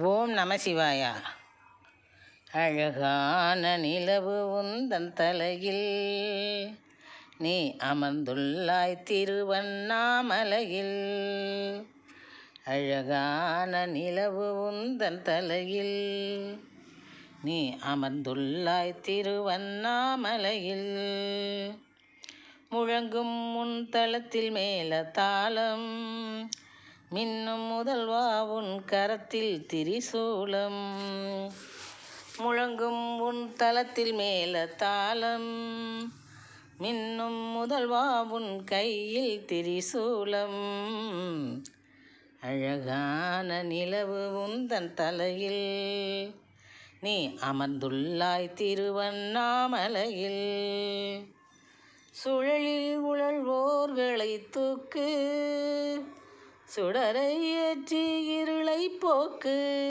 ஓம் நம சிவாயா. அழகான நிலவு உந்தன் தலையில் நீ அமர்ந்துள்ளாய் திருவண்ணாமலையில். அழகான நிலவு உந்தன் தலையில் நீ அமர்ந்துள்ளாய் திருவண்ணாமலையில். முழங்கும் முன் தளத்தில் மேல தாளம் மின்னும் முதல்வா உன் கரத்தில் திரிசூலம். முழங்கும் உன் தளத்தில் மேல தாளம். மின்னும் முதல்வா உன் கையில் திரிசூலம். அழகான நிலவு உந்தன் தலையில். நீ அமர்ந்துள்ளாய் திருவண்ணாமலையில். சுழலில் உழல்வோர்களை தூக்கு. சுடரை ஏற்றி இருளை போக்கு.